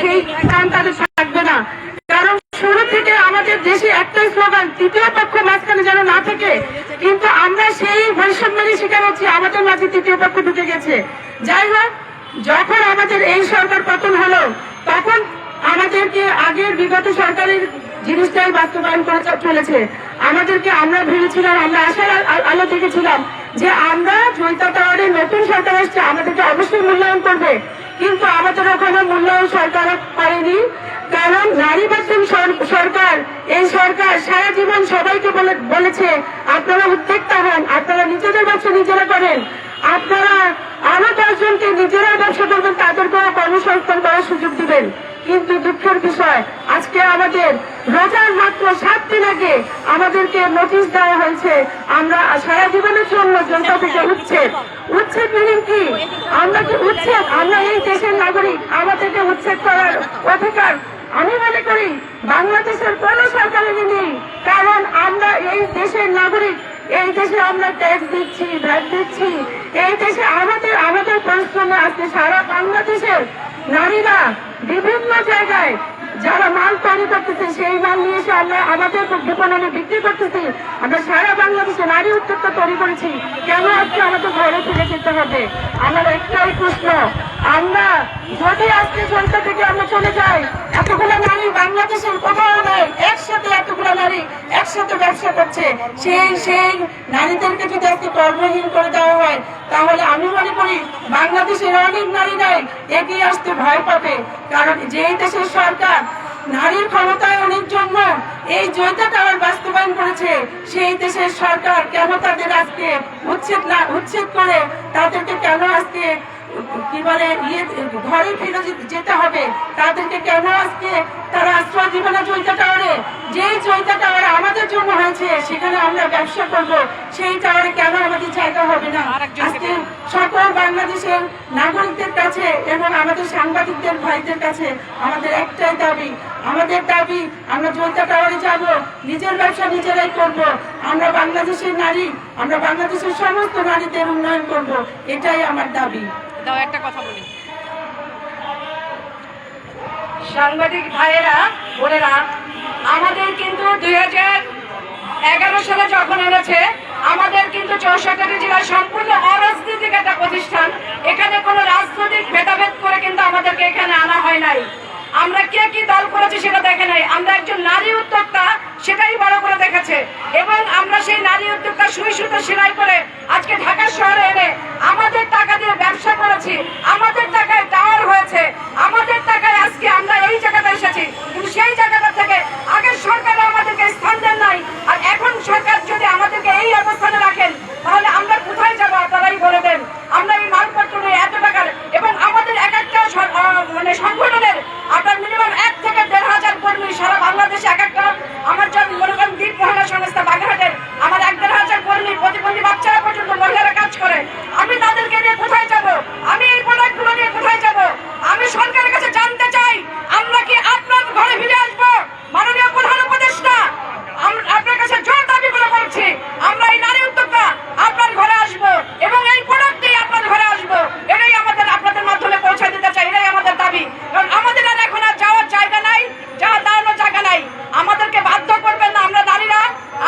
সেই কাম তাদের থাকবে না। কারণ শুরু থেকে আমাদের দেশে একটাই স্লোগান, তৃতীয় পক্ষ মাঝখানে যেন না থাকে। কিন্তু আমরা সেই বৈষম্যেরই শিকার হচ্ছি, আমাদের মাঝে তৃতীয় পক্ষ ঢুকে গেছে। যাই হোক, যখন আমাদের এই সরকার পতন হলো, তখন আমাদেরকে আগের বিগত সরকারের জিনিসটাই বাস্তবায়ন করে চলেছে। আমাদেরকে আমরা ভেবেছিলাম, আমরা আশার আলো দেখেছিলাম যে আমরা জয়িতা টাওয়ারে নতুন সরকার আসছে আমাদেরকে অবশ্যই মূল্যায়ন করবে। কিন্তু আমাদের ওখানে মূল্যায়ন সরকার করেনি কারণ সর- সরকার, এই সরকার সারা জীবন সবাইকে বলে- বলেছে, আপনারা উদ্যোক্তা হন, আপনারা নিজেদের ব্যবসা নিজেরা করেন। আপনারা আরও দশজনকে নিজেরা ব্যবসা করবেন, তাদেরকেও কর্মসংস্থান করার সুযোগ দিবেন। কিন্তু দুঃখের বিষয়, আজকে আমাদের রোজার মাত্র সাত দিন আগে আমাদেরকে নোটিশ দেওয়া হয়েছে, আমরা সারা জীবনের জন্য জনতা থেকে উচ্ছেদ। আমরা উচ্ছেদ আমরা এই দেশের নাগরিক আমাদেরকে উচ্ছেদ করার অধিকার। আমি মনে করি বাংলাদেশের কোন সরকারেরই নেই, কারণ আমরা এই দেশের নাগরিক, এই দেশে আমরা ট্যাক্স দিচ্ছি ভ্যাট দিচ্ছি, এই দেশে আমাদের আমাদের পরিশ্রমে আজকে সারা বাংলাদেশের নারীরা বিভিন্ন জায়গায় যারা মাল তৈরি করতেছে, সেই মাল নিয়ে এসে আমরা আমাদের বিপণনে বিক্রি করতেছি। আমরা সারা বাংলাদেশে নারী উদ্যোক্তা তৈরি করেছি। কেন আজকে আমাদের ঘরে ফিরে যেতে হবে? আমার একটাই প্রশ্ন আমরা যদি আজকে সরকার থেকে আমরা চলে যাই। এতগুলো নারী বাংলাদেশের কোথাও নেই একসাথে এতগুলো নারী একসাথে ব্যবসা করছে। সেই সেই নারীদেরকে যদি আজকে কর্মহীন করে দেওয়া হয়, তাহলে আমি মনে করি বাংলাদেশের অনেক নারীরাই এগিয়ে আসতে ভয় পাবে। কারণ যেই দেশের সরকার নারীর ক্ষমতায়নের জন্য এই জয়তা টাওয়ার বাস্তবায়ন করেছে, সেই দেশের সরকার কেন তাদের আজকে উচ্ছেদ না, উচ্ছেদ করে তাদেরকে কেন আজকে কি বলে ইয়ে ঘরে ফিরে যেতে হবে। তাদেরকে কেন আজকে তারা আশ্রয় দিবে না জয়তা টাওয়ারে? যে জয়তা টাওয়ারে আমাদের জন্য হয়েছে সেখানে আমরা ব্যবসা করব। সেই টাওয়ারে কেন আমাদের জায়গা হবে না? আজকে সকল বাংলাদেশের নাগরিকদের কাছে এবং আমাদের সাংবাদিকদের ভাইদের কাছে আমাদের একটাই দাবি। আমাদের দাবি আমরা জয়তা টাওয়ারে যাব নিজের ব্যবসা নিজেরাই করব। আমরা বাংলাদেশের নারী আমরা বাংলাদেশের সমস্ত নারীদের উন্নয়ন করব। এটাই আমার দাবি। দাও, একটা কথা বলি। সাংবাদিক ভাইয়েরা, বোনেরা, আমাদের কিন্তু দুই এগারো সালে যখন এনেছে, আমাদের কিন্তু চৌষট্টি জেলা সম্পূর্ণ অরাজনৈতিক একটা প্রতিষ্ঠান, এখানে কোনো রাজনৈতিক ভেদাভেদ করে কিন্তু আমাদেরকে এখানে আনা হয় নাই। আমরা কে কি দল করেছি সেটা দেখে নাই। আমরা একজন নারী উদ্যোক্তা সেটাই বড় করে দেখেছে। এবং আমরা সেই নারী উদ্যোক্তা সুই সুতো সেলাই করে আজকে ঢাকা শহরে এনে আমাদের টাকা দিয়ে ব্যবসা করেছি। আমাদের টাকায় টাওয়ার হয়েছে। আমাদের টাকায় আজকে আমরা এই জায়গাটা এসেছি। কিন্তু সেই জায়গাটা থেকে আগের সরকার আমাদেরকে স্থান দেন নাই। আর এখন সরকার যদি আমাদেরকে এই অবস্থানে রাখেন, তাহলে আমরা কোথায় যাব আপনারাই বলে দেন। আমরা এই মালপত্র নিয়ে এত টাকার এবং আমাদের এক একটা মানে সংগঠনের আপনার মিনিমাম এক থেকে দেড় হাজার কর্মী সারা বাংলাদেশে এক একটা আমার যেমন মনে করেন দ্বীপ মহিলা সংস্থা বাগেরহাটের আমার এক দেড় হাজার কর্মী প্রতিবন্ধী বাচ্চারা পর্যন্ত মহিলারা কাজ করে আমি তাদেরকে নিয়ে কোথায় যাব আমি এই প্রোডাক্টগুলো নিয়ে কোথায় যাব আমি সরকারের কাছে জানতে চাই আমরা কি আপনার ঘরে ফিরে আসব মাননীয় প্রধান উপদেষ্টা আম- আপনার কাছে জোর দাবি করে বলছি আমরা এই নারী উদ্যোক্তা আপনার ঘরে আসব এবং এই প্রোডাক্টই আপনার ঘরে আসব এটাই আমাদের আপনাদের মাধ্যমে পৌঁছে দিতে চাই এটাই আমাদের দাবি কারণ আমাদের আর এখন আর যাওয়ার জায়গা নাই যাওয়ার দাঁড়ানোর জায়গা নাই আমাদেরকে বাধ্য করবেন না আমরা নারীরা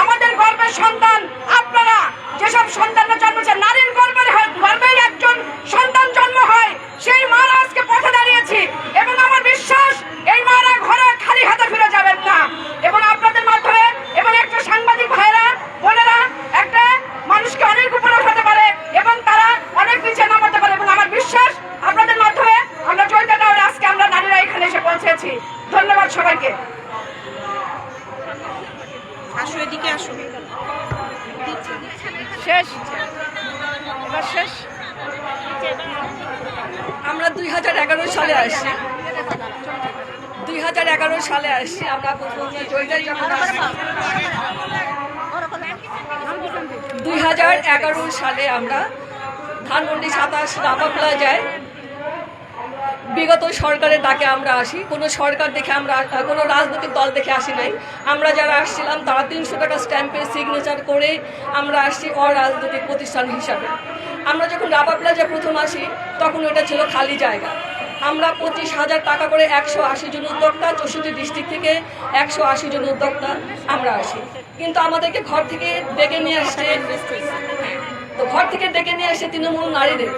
আমাদের গর্বের সন্তান আপনারা যেসব সন্তানরা জন্মেছে নারীর গর্বের হয়- গর্বেই একজন সন্তান জন্ম হয় সেই মারা আজকে পথে দাঁড়িয়েছি এবং আমার বিশ্বাস এই মারা ঘরে খালি হাতে ফিরে যাবেন না এবং আপনাদের মাধ্যমে এবং একটা সাংবাদিক ভাইরা বোনেরা একটা মানুষকে অনেক উপরে উঠাতে পারে এবং তারা অনেক নিচে নামাতে পারে এবং আমার বিশ্বাস আপনাদের মাধ্যমে আমরা জয়তা টাওয়ারে আজকে আমরা নারীরা এখানে এসে পৌঁছেছি ধন্যবাদ সবাইকে আসো এদিকে আসো শেষ এবার শেষ আমরা দুই হাজার এগারো সালে আসছি। দুই হাজার এগারো সালে আসছি, আমরা দুই হাজার এগারো সালে আমরা ধানমন্ডি সাতাশ রামা প্লাজায় বিগত সরকারের ডাকে আমরা আসি। কোনো সরকার দেখে আমরা, কোনো রাজনৈতিক দল দেখে আসি নাই। আমরা যারা আসছিলাম, তারা তিনশো টাকা স্ট্যাম্পে সিগনেচার করে আমরা আসছি অরাজনৈতিক প্রতিষ্ঠান হিসাবে। আমরা যখন রাবা প্লাজা প্রথম আসি তখন ওটা ছিল খালি জায়গা। আমরা পঁচিশ হাজার টাকা করে একশো আশি জন উদ্যোক্তা চৌষট্টি ডিস্ট্রিক্ট থেকে একশো আশি জন উদ্যোক্তা আমরা আসি। কিন্তু আমাদেরকে ঘর থেকে ডেকে নিয়ে আসছে তো ঘর থেকে ডেকে নিয়ে আসে তৃণমূল নারীদের।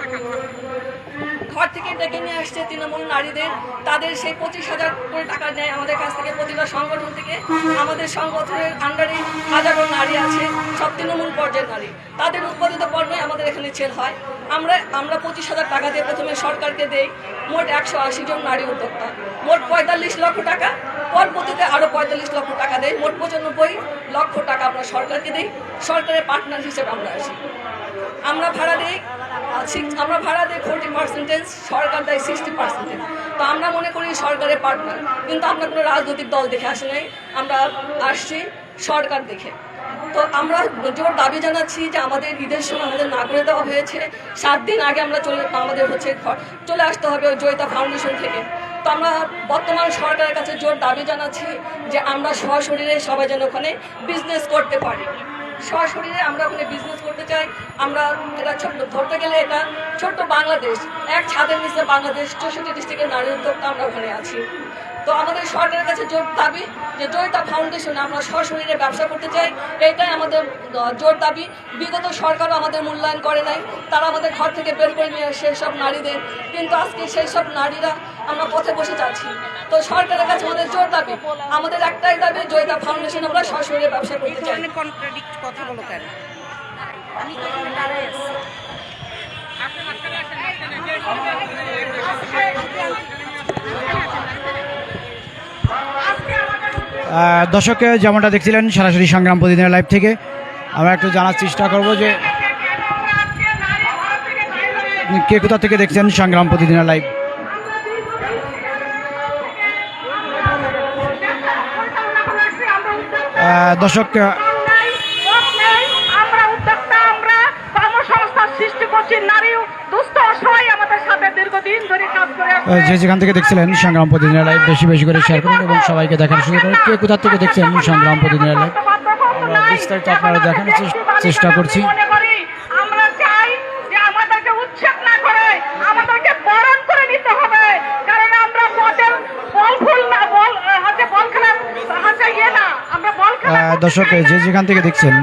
ঘর থেকে ডেকে নিয়ে আসছে তৃণমূল নারীদের। তাদের সেই পঁচিশ হাজার করে টাকা নেয় আমাদের কাছ থেকে, প্রতিটা সংগঠন থেকে। আমাদের সংগঠনের আন্ডারে হাজারো নারী আছে, সব তৃণমূল পর্যায়ের নারী। তাদের উৎপাদিত পণ্যই আমাদের এখানে ছেল হয়। আমরা আমরা পঁচিশ হাজার টাকা দিয়ে প্রথমে সরকারকে দেই, মোট একশো আশি জন নারী উদ্যোক্তা। মোট পঁয়তাল্লিশ লক্ষ টাকা পরবর্তীতে আরও পঁয়তাল্লিশ লক্ষ টাকা দেয়। মোট পঁচানব্বই লক্ষ টাকা আমরা সরকারকে দিই। সরকারের পার্টনার হিসেবে আমরা আসি আমরা ভাড়া দিই আমরা ভাড়া দিই ফোর্টি পার্সেন্টেজ সরকার দেয় সিক্সটি পার্সেন্টেজ তো আমরা মনে করি সরকারের পার্টনার কিন্তু আমরা কোনো রাজনৈতিক দল দেখে আসি নাই। আমরা আসছি সরকার দেখে। তো আমরা জোর দাবি জানাচ্ছি যে আমাদের ঈদের সময় আমাদের না করে দেওয়া হয়েছে। সাত দিন আগে আমরা চলে, আমাদের হচ্ছে চলে আসতে হবে জয়িতা ফাউন্ডেশন থেকে। তো আমরা বর্তমান সরকারের কাছে জোর দাবি জানাচ্ছি যে আমরা সশরীরে সবাই যেন ওখানে বিজনেস করতে পারি। সশরীরে আমরা ওখানে বিজনেস করতে চাই। আমরা এটা ছোট্ট, ধরতে গেলে এটা ছোট্ট বাংলাদেশ। এক ছাদের নিচে বাংলাদেশ, চৌষট্টি ডিস্ট্রিক্টের নারী উদ্যোক্তা আমরা ওখানে আছি। তো আমাদের সরকারের কাছে জোর দাবি যে জয়িতা ফাউন্ডেশনে আমরা সশরীরে ব্যবসা করতে চাই। এটাই আমাদের জোর দাবি। বিগত সরকারও আমাদের মূল্যায়ন করে নাই। তারা আমাদের ঘর থেকে বের করে নিয়ে সেই সব নারীদের। কিন্তু আজকে সেই সব নারীরা আমরা পথে বসে যাচ্ছি। তো সরকারের কাছে আমাদের জোর দাবি। আমাদের একটাই দাবি জয়িতা ফাউন্ডেশন আমরা সশরীরে ব্যবসা করতে চাই। কথা বলো কেন আমি তো এখানে দাঁড়ায় আছি আহ, দর্শক যেমনটা দেখছিলেন সরাসরি সংগ্রাম প্রতিদিনের লাইভ থেকে আমরা একটু জানার চেষ্টা করব যে কে কোথা থেকে দেখছেন সংগ্রাম প্রতিদিনের লাইভ দর্শক যে যেখান থেকে দেখছিলেন সংগ্রাম প্রতিদিনের লাইভ বেশি বেশি করে শেয়ার করুন এবং সবাইকে দেখার সুযোগ করুন কে কোথা থেকে দেখছেন সংগ্রাম প্রতিদিনের লাইভ আমরা বিস্তারিত আপনারা দেখানোর চেষ্টা করছি। মনে যে যেখান থেকে যে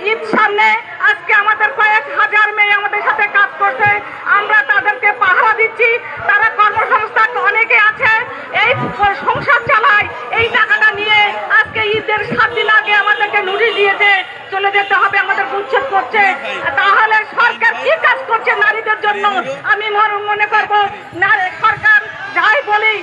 ঈদ সামনে আজকে আমাদের কয়েক হাজার মেয়ে আমাদের সাথে কাজ করছে। আমরা তাদেরকে পাহারা দিচ্ছি। তারা কর্মসংস্থান অনেকে আছে। এই সংসার চালায়, এই টাকাটা নিয়ে আজকে ঈদের সাত দিন আগে আমাদেরকে নোটিশ দিয়েছে, চলে যেতে হবে, আমাদের উচ্ছেদ করছে। তাহলে সরকার কি কাজ করছে নারীদের জন্য? আমি মনে- করব সরকার যাই বলি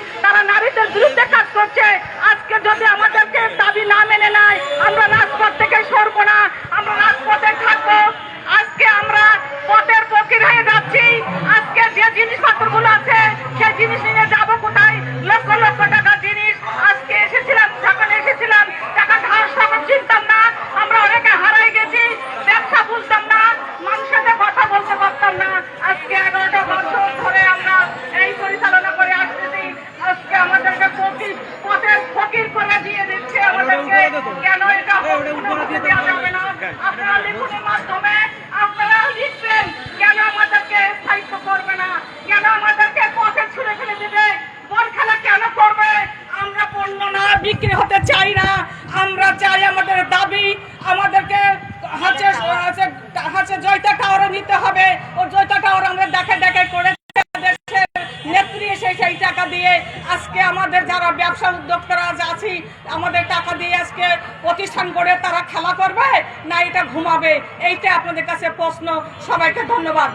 প্রতিষ্ঠান করে তারা খেলা করবে না এটা ঘুমাবে? এইটা আপনাদের কাছে প্রশ্ন। সবাইকে ধন্যবাদ।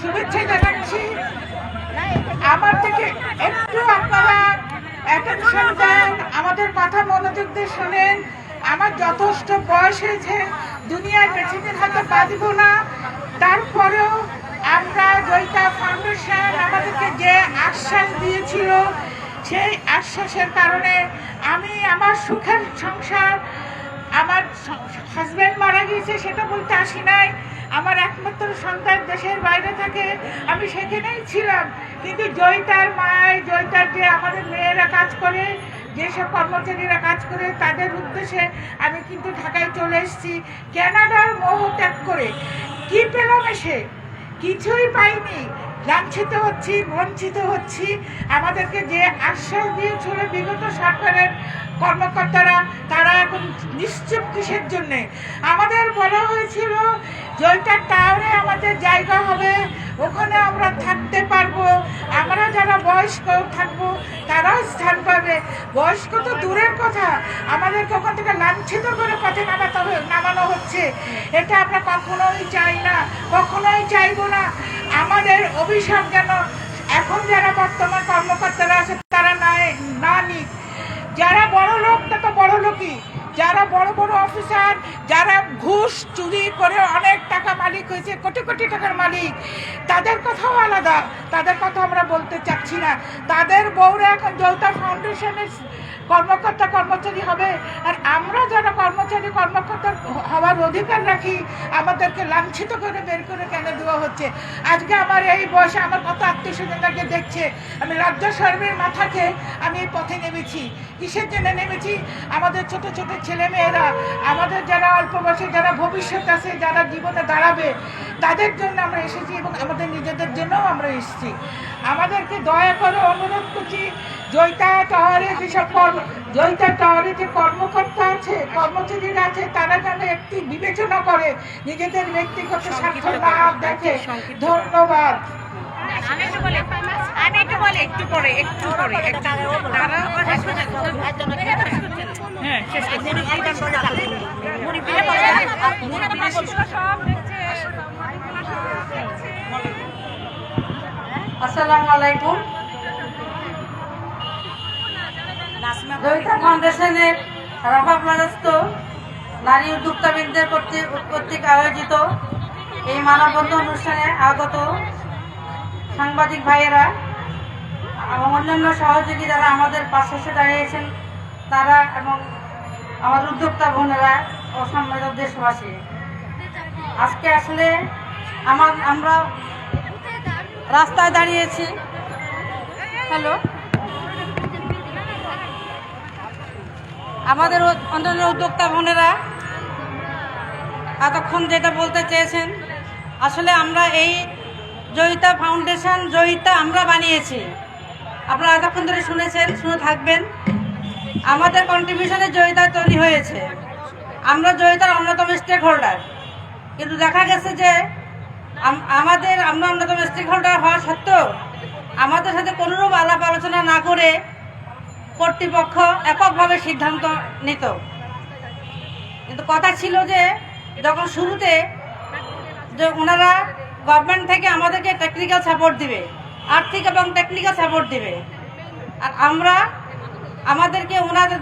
শুভেচ্ছা জানাচ্ছি। আমার থেকে একটু আপনারা অ্যাটেনশন দেন, আমাদের কথা মনোযোগ দিয়ে শোনেন। আমার যথেষ্ট বয়স হয়েছে, দুনিয়ার দিন হয়তো বাঁচব না। তারপরেও আমরা জয়িতা ফাউন্ডেশন আমাদেরকে যে আশ্বাস দিয়েছিল, সেই আশ্বাসের কারণে আমি আমার সুখের সংসার, আমার হাজব্যান্ড মারা গিয়েছে সেটা বলতে আসি নাই। আমার একমাত্র সন্তান দেশের বাইরে থাকে, আমি সেখানেই ছিলাম। কিন্তু জয়িতার মায়, জয়িতার যে আমাদের মেয়েরা কাজ করে যেসব কর্মচারীরা কাজ করে, তাদের উদ্দেশ্যে আমি কিন্তু ঢাকায় চলে এসেছি। ক্যানাডার মোহ ত্যাগ করে। কি পেলাম এসে? কিছুই পাইনি। লাঞ্ছিত হচ্ছি, বঞ্চিত হচ্ছি। আমাদেরকে যে আশ্বাস দিয়েছিল বিগত সরকারের কর্মকর্তারা, তারা এখন নিশ্চুপ কিসের জন্যে? আমাদের বলা হয়েছিল জয়টার টাওয়ারে আমাদের জায়গা হবে, ওখানে আমরা থাকতে পারব। আমরা যারা বয়স্ক থাকব, তারাও স্থান পাবে। বয়স্ক তো দূরের কথা। আমাদেরকে ওখান থেকে লাঞ্ছিত করে পথে নামাতে নামানো হচ্ছে। এটা আমরা কখনোই চাই না, কখনোই চাইব না। আমাদের অভিশাপ যেন এখন যারা বর্তমান কর্মকর্তারা আছে, তারা না না নিক। যারা বড় লোক, তা তো বড় লোকই। যারা বড় বড় অফিসার, যারা ঘুষ, চুরি করে অনেক টাকা মালিক হয়েছে, কোটি কোটি টাকার মালিক, তাদের কথাও আলাদা। তাদের কথা আমরা বলতে চাচ্ছি না। তাদের বউরা এখন যৌথা ফাউন্ডেশনের কর্মকর্তা কর্মচারী হবে। আর আমরা যারা কর্মকর্তা হওয়ার অধিকার রাখি আমাদেরকে লাঞ্ছিত করে বের করে কেন দেওয়া হচ্ছে? আজকে আমার এই বয়সে আমার কত আত্মীয় স্বজনকে দেখছে, আমি রাজ্য সর্বের মাথাকে আমি এই পথে নেমেছি। কিসের জন্য নেমেছি? আমাদের ছোট ছোট ছেলে মেয়েরা আমাদের যারা অল্প বয়সে যারা ভবিষ্যৎ আছে, যারা জীবনে দাঁড়াবে, তাদের জন্য আমরা এসেছি এবং আমাদের নিজেদের জন্যও আমরা এসেছি। আমাদেরকে দয়া করে অনুরোধ করছি জয়িতা টাওয়ারে যেসব কর্ম জয়িতা টাওয়ারে যে কর্মকর্তা আছে কর্মচারীরা আছে তারা যেন একটি বিবেচনা করে নিজেদের ব্যক্তিগত স্বার্থ না দেখে ধন্যবাদ। আমি একটু বলি আমি একটু বলি হ্যাঁ শেষ আসসালামু আলাইকুম। জয়িতা ফাউন্ডেশনের প্লাস্ত নারী উদ্যোক্তাবৃন্দের কর্তৃক কর্তৃক আয়োজিত এই মানববন্ধন অনুষ্ঠানে আগত সাংবাদিক ভাইয়েরা এবং অন্যান্য সহযোগী যারা আমাদের পাশে এসে দাঁড়িয়েছেন তারা এবং আমার উদ্যোক্তা বোনেরা ও সম্মানিত দেশবাসী। আজকে আসলে আমার আমরা রাস্তায় দাঁড়িয়েছি। হ্যালো? আমাদের অন্যান্য উদ্যোক্তা বোনেরা এতক্ষণ যেটা বলতে চেয়েছেন, আসলে আমরা এই জয়িতা ফাউন্ডেশন, জয়িতা আমরা বানিয়েছি। আপনারা এতক্ষণ ধরে শুনেছেন, শুনে থাকবেন। আমাদের কন্ট্রিবিউশনে জয়িতা তৈরি হয়েছে। আমরা জয়িতার অন্যতম স্টেক হোল্ডার কিন্তু দেখা গেছে যে আমাদের আমরা অন্যতম স্টেক হোল্ডার হওয়া সত্ত্বেও আমাদের সাথে কোনোরূপ আলাপ আলোচনা না করে কর্তৃপক্ষ এককভাবে সিদ্ধান্ত নিত। কিন্তু কথা ছিল যে, যখন শুরুতে যে ওনারা গভর্নমেন্ট থেকে আমাদেরকে টেকনিক্যাল সাপোর্ট দিবে, আর্থিক এবং টেকনিক্যাল সাপোর্ট দিবে, আর আমরা আমাদেরকে ওনাদের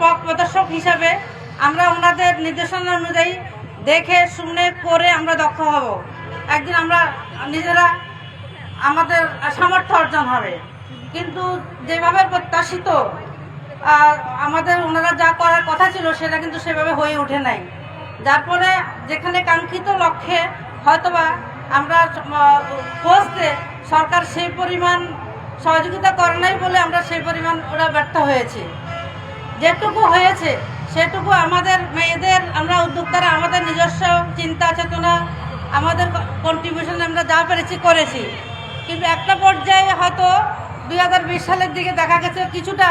পথ প্রদর্শক হিসাবে আমরা ওনাদের নির্দেশনা অনুযায়ী দেখে, শুনে, করে আমরা দক্ষ হব। একদিন আমরা নিজেরা আমাদের সামর্থ্য অর্জন হবে। কিন্তু যেভাবে প্রত্যাশিত আমাদের ওনারা যা করার কথা ছিল সেটা কিন্তু সেভাবে হয়ে ওঠে নাই। যার ফলে যেখানে কাঙ্ক্ষিত লক্ষ্যে হয়তোবা আমরা পোস্টে সরকার সেই পরিমাণ সহযোগিতা করে নাই বলে আমরা সেই পরিমাণ ওরা ব্যর্থ হয়েছে। যেটুকু হয়েছে, সেটুকু আমাদের মেয়েদের, আমরা উদ্যোক্তারা, আমাদের নিজস্ব চিন্তা চেতনা, আমাদের কন্ট্রিবিউশন আমরা যা পেরেছি করেছি। কিন্তু একটা পর্যায়ে হয়তো দুই হাজার বিশ সালের দিকে দেখা গেছে কিছুটা,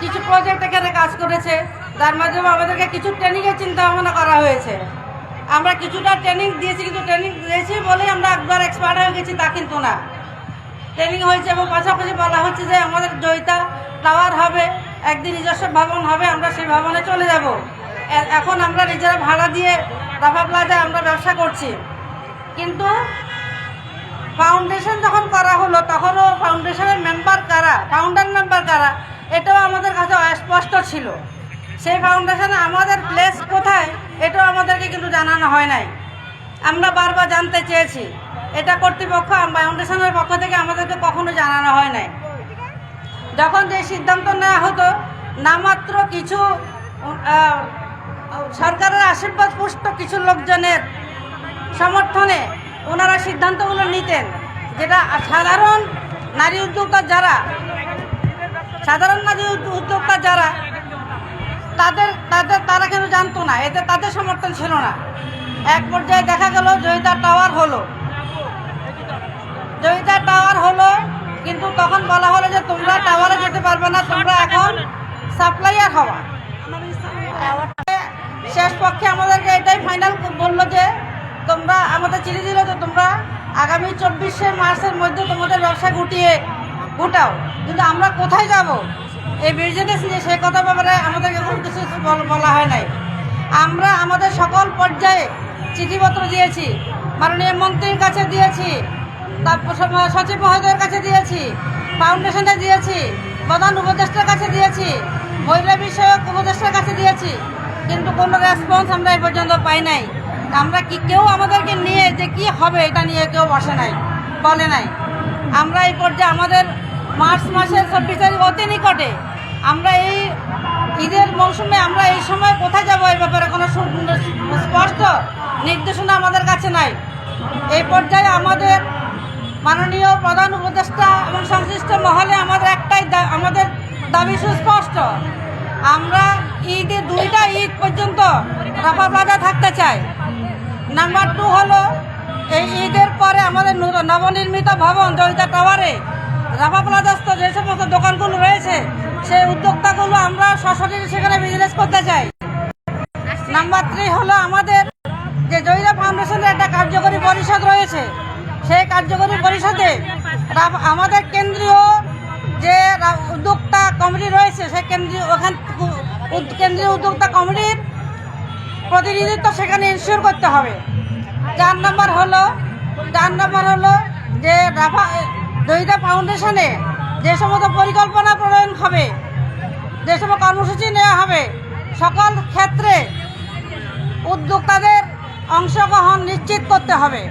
কিছু প্রজেক্ট এখানে কাজ করেছে। তার মাধ্যমে আমাদেরকে কিছু ট্রেনিংয়ের চিন্তা ভাবনা করা হয়েছে। আমরা কিছুটা ট্রেনিং দিয়েছি, কিন্তু ট্রেনিং দিয়েছি বলেই আমরা একবার এক্সপার্ট হয়ে গেছি তা কিন্তু না। ট্রেনিং হয়েছে এবং পাশাপাশি বলা হচ্ছে যে আমাদের জয়িতা টাওয়ার হবে, একদিন নিজস্ব ভবন হবে, আমরা সেই ভবনে চলে যাব। এখন আমরা নিজেরা ভাড়া দিয়ে রাফা প্লাজায় আমরা ব্যবসা করছি। কিন্তু ফাউন্ডেশন যখন করা হলো, তখনও ফাউন্ডেশনের মেম্বার কারা? ফাউন্ডার মেম্বার কারা? এটাও আমাদের কাছে অস্পষ্ট ছিল। সেই ফাউন্ডেশনে আমাদের প্লেস কোথায়, এটাও আমাদেরকে কিন্তু জানানো হয় নাই। আমরা বারবার জানতে চেয়েছি। এটা কর্তৃপক্ষ ফাউন্ডেশনের পক্ষ থেকে আমাদেরকে কখনো জানানো হয় নাই। যখন যে সিদ্ধান্ত নেওয়া হতো নামাত্র কিছু সরকারের আশীর্বাদ পুষ্ট কিছু লোকজনের সমর্থনে ওনারা সিদ্ধান্তগুলো নিতেন যেটা সাধারণ নারী উদ্যোক্তা যারা, সাধারণ নারী উদ- উদ্যোক্তা যারা, তাদের তাদের, তারা কিন্তু জানতো না, এতে তাদের সমর্থন ছিল না। এক পর্যায়ে দেখা গেল জয়িতা টাওয়ার হলো। জয়িতা টাওয়ার হলো, কিন্তু তখন বলা হলো যে তোমরা টাওয়ারে যেতে পারবে না, তোমরা এখন সাপ্লাইয়ার হওয়া শেষ পক্ষে আমাদেরকে এটাই ফাইনাল বলল যে তোমরা আমাদের চিঠি দিল তো তোমরা আগামী চব্বিশে মার্চের মধ্যে তোমাদের ব্যবসা গুটিয়ে গুটাও। কিন্তু আমরা কোথায় যাব? এই বিজনেস নিয়ে সে কথা ব্যাপারে আমাদেরকে কোনো কিছু বলা হয় নাই। আমরা আমাদের সকল পর্যায়ে চিঠিপত্র দিয়েছি, মাননীয় মন্ত্রীর কাছে দিয়েছি তারপর সচিব মহোদয়ের কাছে দিয়েছি ফাউন্ডেশনে দিয়েছি, প্রধান উপদেষ্টার কাছে দিয়েছি, মহিলা বিষয়ক উপদেষ্টার কাছে দিয়েছি, কিন্তু কোনো রেসপন্স আমরা এই পর্যন্ত পাই নাই। আমরা কি কেউ আমাদেরকে নিয়ে যে কি হবে এটা নিয়ে কেউ বসে নাই, বলে নাই। আমরা এই পর্যায়ে আমাদের মার্চ মাসের চব্বিশ তারিখ অতি নিকটে আমরা এই ঈদের মৌসুমে আমরা এই সময় কোথায় যাব এই ব্যাপারে কোনো স্পষ্ট নির্দেশনা আমাদের কাছে নাই। এই পর্যায়ে আমাদের মাননীয় প্রধান উপদেষ্টা এবং সংশ্লিষ্ট মহলে আমাদের একটাই আমাদের দাবি সুস্পষ্ট। আমরা ঈদে দুইটা ঈদ পর্যন্ত রাফা প্লাজা থাকতে চাই। নাম্বার টু হলো, এই ঈদের পরে আমাদের নবনির্মিত ভবন, জয়িতা টাওয়ারে রাফা প্লাজাস্থ যে সমস্ত দোকানগুলো রয়েছে, সেই উদ্যোক্তাগুলো আমরা সশরীরে সেখানে বিজনেস করতে চাই। নাম্বার থ্রি হলো আমাদের যে জয়িতা ফাউন্ডেশনের একটা কার্যকরী পরিষদ রয়েছে, সেই কার্যকরী পরিষদে আমাদের কেন্দ্রীয় যে উদ্যোক্তা কমিটি রয়েছে, সেই কেন্দ্রীয় ওখান কেন্দ্রীয় উদ্যোক্তা কমিটির প্রতিনিধিত্ব সেখানে ইনশিওর করতে হবে। চার নম্বর হলো, চার নম্বর হলো যে রাফা দহিতা ফাউন্ডেশনে যে সমস্ত পরিকল্পনা প্রণয়ন হবে, যে সমস্ত কর্মসূচি নেওয়া হবে, সকল ক্ষেত্রে উদ্যোক্তাদের অংশগ্রহণ নিশ্চিত করতে হবে।